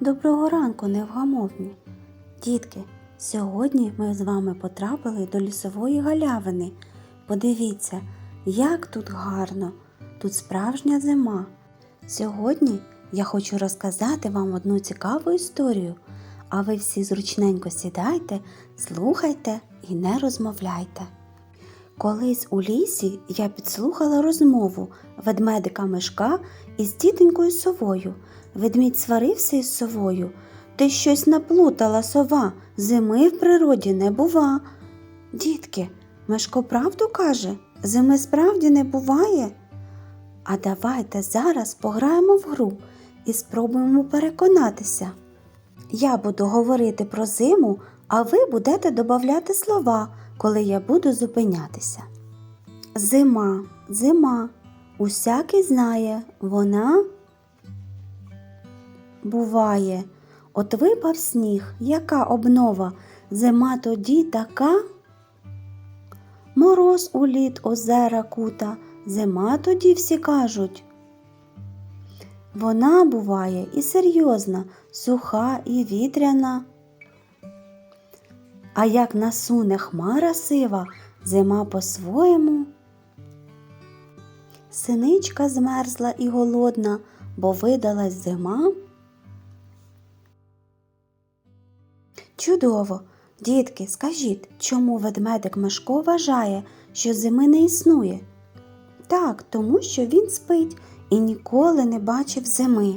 Доброго ранку, невгамовні. Дітки, сьогодні ми з вами потрапили до лісової галявини. Подивіться, як тут гарно, тут справжня зима. Сьогодні я хочу розказати вам одну цікаву історію, а ви всі зручненько сідайте, слухайте і не розмовляйте. Колись у лісі я підслухала розмову ведмедика Мишка із тітонькою совою. Ведмідь сварився із совою. Ти щось наплутала, сова, зими в природі не бува. Дітки, Мишко правду каже, зими справді не буває. А давайте зараз пограємо в гру і спробуємо переконатися. Я буду говорити про зиму, а ви будете додавати слова, коли я буду зупинятися. Зима, зима, усякий знає, вона буває. От випав сніг, яка обнова, зима тоді така. Мороз у лід озера кута, зима тоді всі кажуть. Вона буває і серйозна, суха і вітряна. А як насуне хмара сива, зима по-своєму. Синичка змерзла і голодна, бо видалась зима. Чудово! Дітки, скажіть, чому ведмедик Мишко вважає, що зими не існує? Так, тому що він спить і ніколи не бачив зими.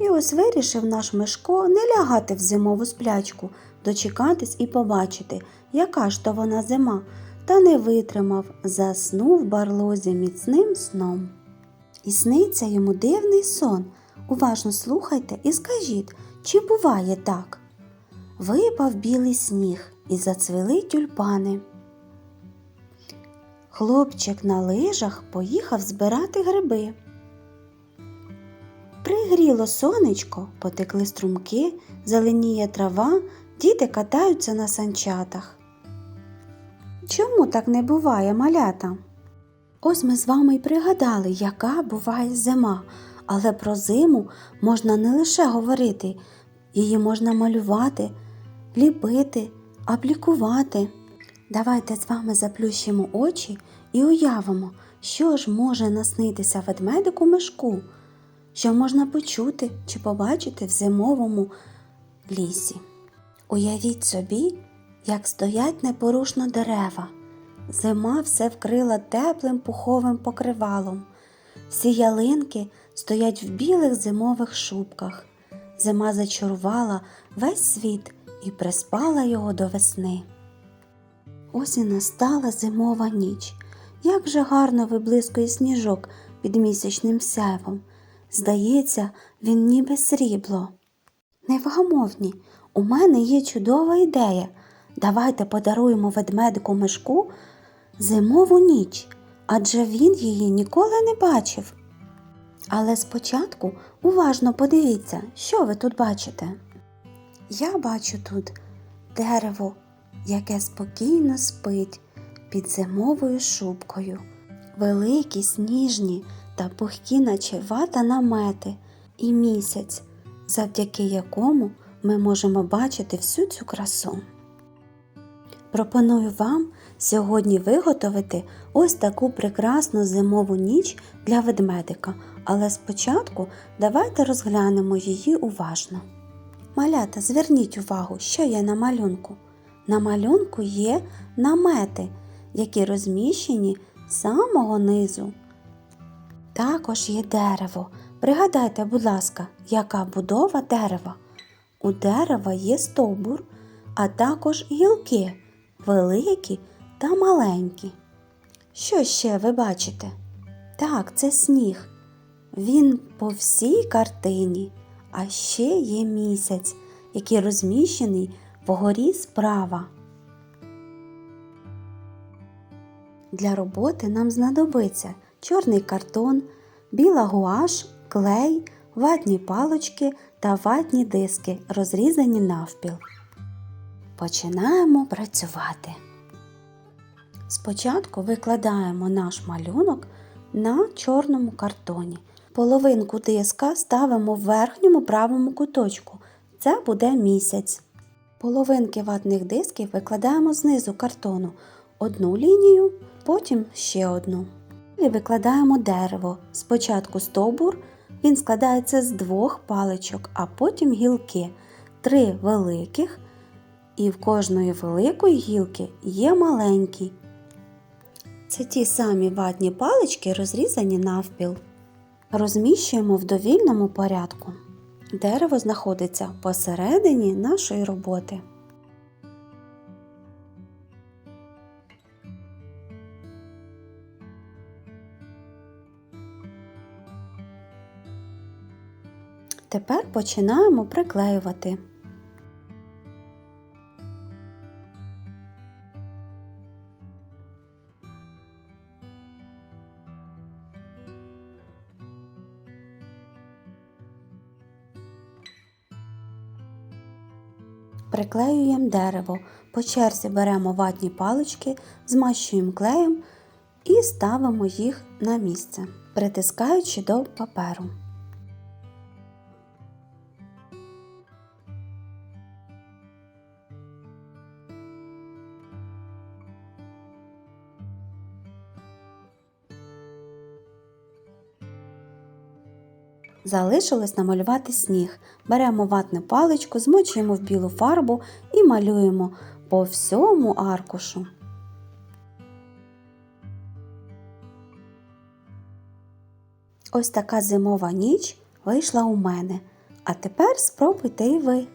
І ось вирішив наш Мишко не лягати в зимову сплячку, дочекатись і побачити, яка ж то вона зима, та не витримав, заснув в барлозі міцним сном. І сниться йому дивний сон. Уважно слухайте і скажіть, чи буває так? Випав білий сніг і зацвіли тюльпани. Хлопчик на лижах поїхав збирати гриби. Пригріло сонечко, потекли струмки, зеленіє трава, діти катаються на санчатах. Чому так не буває, малята? Ось ми з вами й пригадали, яка буває зима, але про зиму можна не лише говорити, її можна малювати, ліпити, аплікувати. Давайте з вами заплющимо очі і уявимо, що ж може наснитися ведмедику мишку, що можна почути чи побачити в зимовому лісі. Уявіть собі, як стоять непорушно дерева. Зима все вкрила теплим пуховим покривалом. Всі ялинки стоять в білих зимових шубках. Зима зачарувала весь світ і приспала його до весни. Ось і настала зимова ніч. Як же гарно виблискує сніжок під місячним сяйвом. Здається, він ніби срібло. Невгамовні, у мене є чудова ідея. Давайте подаруємо ведмедику мишку зимову ніч, адже він її ніколи не бачив. Але спочатку уважно подивіться, що ви тут бачите. Я бачу тут дерево, яке спокійно спить під зимовою шубкою, великі сніжні та пухкі, наче вата намети, і місяць, завдяки якому ми можемо бачити всю цю красу. Пропоную вам сьогодні виготовити ось таку прекрасну зимову ніч для ведмедика, але спочатку давайте розглянемо її уважно. Малята, зверніть увагу, що є на малюнку. На малюнку є намети, які розміщені з самого низу. Також є дерево. Пригадайте, будь ласка, яка будова дерева. У дерева є стовбур, а також гілки великі та маленькі. Що ще ви бачите? Так, це сніг. Він по всій картині, а ще є місяць, який розміщений вгорі справа. Для роботи нам знадобиться чорний картон, біла гуаш, клей, ватні палочки та ватні диски, розрізані навпіл. Починаємо працювати. Спочатку викладаємо наш малюнок на чорному картоні. Половинку диска ставимо в верхньому правому куточку Це буде місяць. Половинки ватних дисків викладаємо знизу картону одну лінію, потім ще одну. Далі викладаємо дерево. Спочатку стовбур, він складається з двох паличок, а потім гілки. Три великих, і в кожної великої гілки є маленькі. Це ті самі ватні палички, розрізані навпіл. Розміщуємо в довільному порядку. Дерево знаходиться посередині нашої роботи. Тепер починаємо приклеювати. Приклеюємо дерево. По черзі беремо ватні палички, змащуємо клеєм і ставимо їх на місце, притискаючи до паперу. Залишилось намалювати сніг. Беремо ватну паличку, змочуємо в білу фарбу і малюємо по всьому аркушу. Ось така зимова ніч вийшла у мене. А тепер спробуйте і ви.